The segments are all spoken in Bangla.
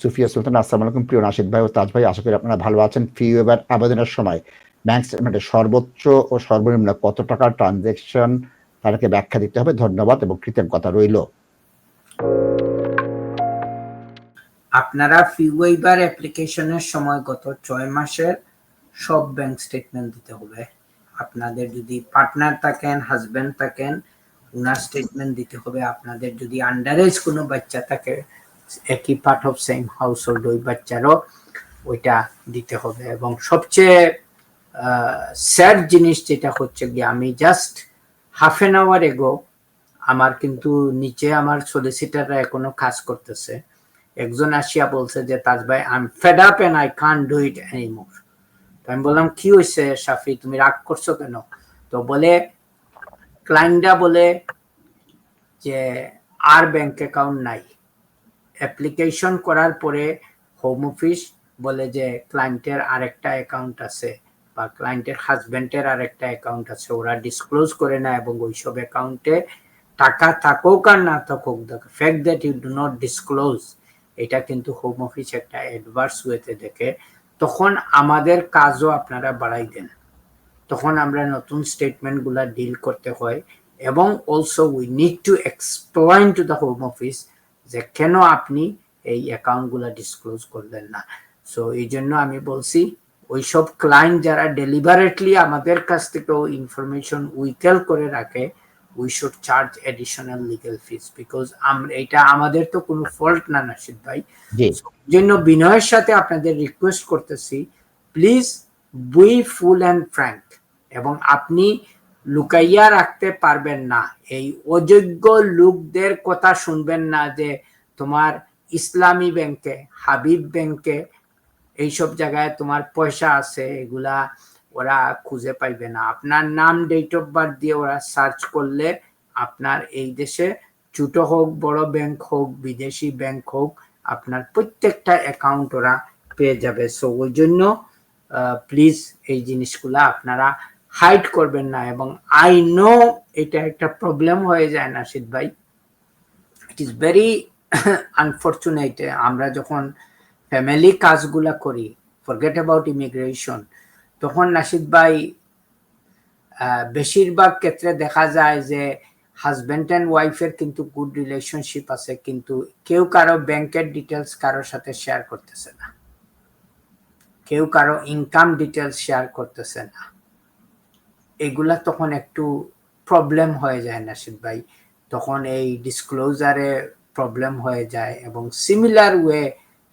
সুফিয়া সুলতান, আসসালামু আলাইকুম। প্রিয় নাশিদ ভাই ও তাজ ভাই, আশা করি আপনারা ভালো আছেন। ফি ওয়েবার আবেদনের সময় ব্যাংক স্টেটমেন্টে সর্বোচ্চ ও সর্বনিম্ন কত টাকার ট্রানজেকশন তাদেরকে ব্যাখ্যা দিতে হবে? ধন্যবাদ এবং কৃতজ্ঞতা রইল। আপনারা ফি ওয়েবার অ্যাপ্লিকেশনের সময় গত ছয় মাসের সব ব্যাংক স্টেটমেন্ট দিতে হবে। আপনাদের যদি পার্টনার থাকেন হাজবেন্ড থাকেন ওনার স্টেটমেন্ট দিতে হবে। আপনাদের যদি আন্ডার এজ কোনো বাচ্চা থাকে একই part of same household ওই বাচ্চারও ওইটা দিতে হবে। এবং সবচেয়ে স্যাড জিনিস যেটা হচ্ছে গিয়ে, আমি জাস্ট হাফ এন আওয়ার এগো আমার কিন্তু নিচে আমার সলিসিটাররা এখনও কাজ করতেছে। একজন আসিয়া বলছে যে, তাজ ভাই I am fed up and I can do it anymore তো আমি বললাম, কি হয়েছে শাফি তুমি রাগ করছ কেন? তো বলে ক্লায়েন্টরা বলে যে, আর ব্যাংক অ্যাকাউন্ট নাই। অ্যাপ্লিকেশন করার পরে হোম অফিস বলে যে ক্লায়েন্টের আরেকটা অ্যাকাউন্ট আছে বা ক্লায়েন্টের হাজবেন্ডের আরেকটা অ্যাকাউন্ট আছে, ওরা ডিসক্লোজ করে না এবং ওইসব অ্যাকাউন্টে টাকা থাকুক আর না থাকুক the fact that you do not disclose এটা কিন্তু হোম অফিস একটা অ্যাডভার্স ওয়েতে দেখে, তখন আমাদের কাজও আপনারা বাড়াই দেন। তখন আমরা নতুন স্টেটমেন্টগুলো ডিল করতে হয় এবং also we need to explain to the home office যে কেন আপনি এই অ্যাকাউন্টগুলো ডিসক্লোজ করলেন না? সো এই জন্য আমি বলছি ওইসব ক্লায়েন্ট যারা ডেলিভারেটলি আমাদের কাছ থেকেও ইনফরমেশন উইকেল করে রাখে we should charge additional legal fees because আমরা এটা আমাদের তো কোনো ফল্ট না নাসিদ ভাই। জন্য বিনয়ের সাথে আপনাদের রিকোয়েস্ট করতেছি please be full and frank এবং আপনি লুকাইয়া রাখতে পারবেন না। এই অযোগ্য লোকদের কথা শুনবেন না যে তোমার ইসলামী ব্যাংকে, হাবিব ব্যাংকে এইসব জায়গায় তোমার পয়সা আছে, এগুলা ওরা খুঁজে পাইবে না। আপনার নাম ডেট অফ বার্থ দিয়ে ওরা সার্চ করলে আপনার এই দেশে ছোট হোক, বড় ব্যাংক হোক, বিদেশি ব্যাংক হোক, আপনার প্রত্যেকটা অ্যাকাউন্ট ওরা পেয়ে যাবে। সো ওই জন্য প্লিজ এই জিনিসগুলা আপনারা হাইড করবেন না এবং আই নো এটা একটা প্রবলেম হয়ে যায় নাসিদ ভাই। ইট ইজ ভেরি আনফর্চুনেট আমরা যখন ফ্যামিলি কাজগুলা করি ফরগেট অ্যাবাউট ইমিগ্রেশন তখন নাসিদ ভাই বেশিরভাগ ক্ষেত্রে দেখা যায় যে হাজব্যান্ড অ্যান্ড ওয়াইফের কিন্তু গুড রিলেশনশিপ আছে, কিন্তু কেউ কারও ব্যাংকের ডিটেলস কারোর সাথে শেয়ার করতেছে না। কেউ কারও ইনকাম ডিটেলস শেয়ার করতেছে না। এগুলা তখন একটু প্রবলেম হয়ে যায় নাসিদ ভাই। তখন এই ডিসক্লোজারে প্রবলেম হয়ে যায় এবং সিমিলার ওয়ে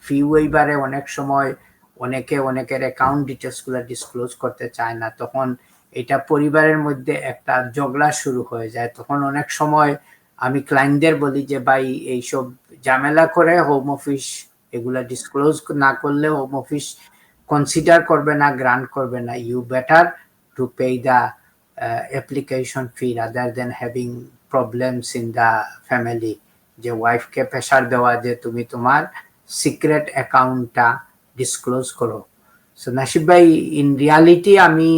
ফি ওয়েবারে অনেক সময় অনেকে, অনেকের অ্যাকাউন্ট ডিটেলসগুলো ডিসক্লোজ করতে চায় না। তখন এটা পরিবারের মধ্যে একটা ঝগড়া শুরু হয়ে যায়। তখন অনেক সময় আমি ক্লায়েন্টদের বলি যে, ভাই, এইসব ঝামেলা করে হোম অফিস এগুলা ডিসক্লোজ না করলে হোম অফিস কনসিডার করবে না গ্রান্ট করবে না। You better to pay the application fee rather than having problems in the family যে ওয়াইফকে প্রেশার দেওয়া যে তুমি তোমার সিক্রেট অ্যাকাউন্টটা ডিসক্লোজ করো। সো নাসিব ভাই ইন রিয়ালিটি আমি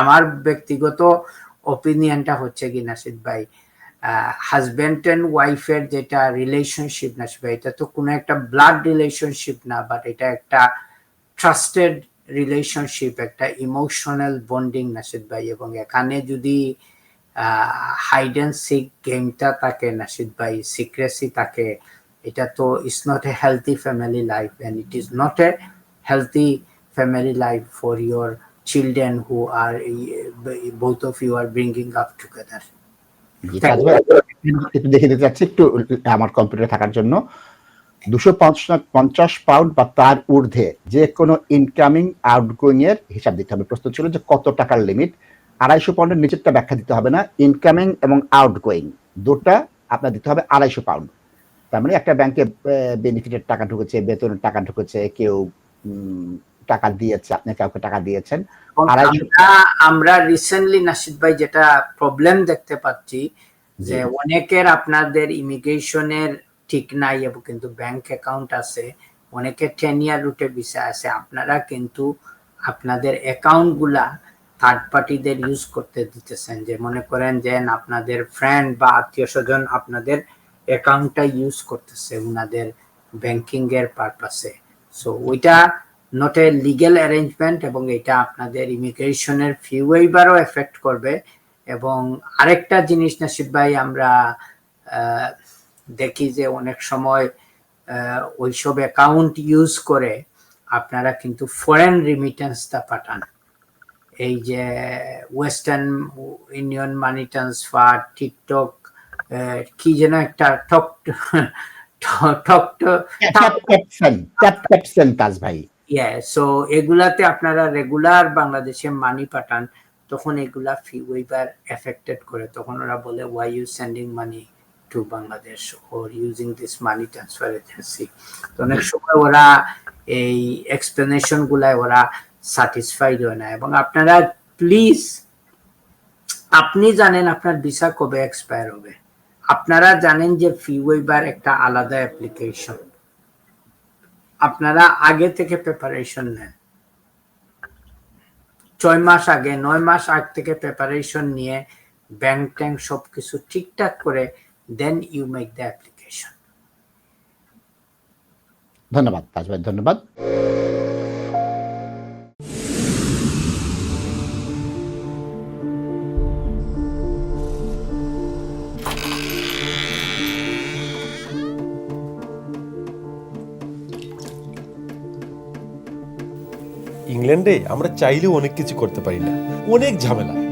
আমার ব্যক্তিগত ওপিনিয়নটা হচ্ছে কি নাসিদ ভাই? হাজব্যান্ড অ্যান্ড ওয়াইফের যেটা রিলেশনশিপ নাসিব ভাই, এটা তো কোনো একটা ব্লাড রিলেশনশিপ না বাট এটা একটা ট্রাস্টেড রিলেশনশিপ একটা ইমোশনাল বন্ডিং নাসিদ ভাই এবং এখানে যদি হাইড অ্যান্ড সিক গেমটা থাকে নাসিদ ভাই সিক্রেসি থাকে এটা তো it's not a healthy family life and it is not a healthy family life for your children who আর both of you are bringing up together. জি, তাজ ভাই, একটু দেখে দিতে চাচ্ছি একটু আমার কম্পিউটার থাকার জন্য। দুশো পঞ্চাশ পাউন্ড বা তার ঊর্ধ্বে যে কোনো ইনকামিং আউটগোয়িং এর হিসাব দিতে হবে। প্রশ্ন ছিল যে কত টাকার লিমিট আড়াইশো পাউন্ডের নিচেরটা ব্যাখ্যা দিতে হবে না। ইনকামিং এবং আউটগোয়িং দুটা আপনার দিতে হবে আড়াইশো পাউন্ড। তার মানে একটা ব্যাংকে বেনিফিটের টাকা ঢুকেছে বেতনের টাকা ঢুকেছে কেউ টাকা দিয়েছে আপনি কাউকে টাকা দিয়েছেন। আমরা রিসেন্টলি নাসিদ ভাই যেটা প্রবলেম দেখতে পাচ্ছি যে অনেকের আপনাদের ইমিগ্রেশনের ঠিক নাই এবং কিন্তু ব্যাংক অ্যাকাউন্ট আছে, অনেকে টেন ইয়ার রুটে ভিসা আছে, আপনারা কিন্তু আপনাদের অ্যাকাউন্টগুলা থার্ড পার্টিদের ইউজ করতে দিতেছেন। যে মনে করেন যে আপনাদের ফ্রেন্ড বা আত্মীয় স্বজন আপনাদের অ্যাকাউন্টটা ইউজ করতেছে উনাদের ব্যাংকিং এর পারপাসে সো ওইটা নট এ লিগেল অ্যারেঞ্জমেন্ট এবং এটা আপনাদের ইমিগ্রেশনের ফি এফেক্ট করবে। এবং আরেকটা জিনিস, নাসিব ভাই, আমরা দেখি যে অনেক সময় ওইসব অ্যাকাউন্ট ইউজ করে আপনারা কিন্তু ফরেন রিমিটেন্সটা পাঠান। এই যে Western Union money transfer TikTok কি যেন একটা টক টক ট্যাপ ক্যাপশন তাজ ভাই। সো এগুলাতে আপনারা রেগুলার বাংলাদেশে মানি পাঠান তখন এগুলা ফি ওয়েবার এফেক্টেড করে তখন ওরা বলে why you sending money to Bangladesh or using this money transfer agency তো অনেক সময় ওরা এই এক্সপ্লেনেশন গুলায় ওরা স্যাটিসফাইড হয় না। এবং আপনারা প্লিজ আপনি জানেন আপনার ভিসা কবে এক্সপায়ার হবে। আপনারা জানেন যে ফি ওয়েবার একটা আলাদা অ্যাপ্লিকেশন আপনারা আগে থেকে প্রিপারেশন নেন। ছয় মাস আগে, নয় মাস আগ থেকে প্রিপারেশন নিয়ে ব্যাংক ট্যাঙ্ক সবকিছু ঠিকঠাক করে দেন you ধন্যবাদ তাজ ভাই ধন্যবাদ। ইংল্যান্ডে আমরা চাইলেও অনেক কিছু করতে পারি না। অনেক ঝামেলা।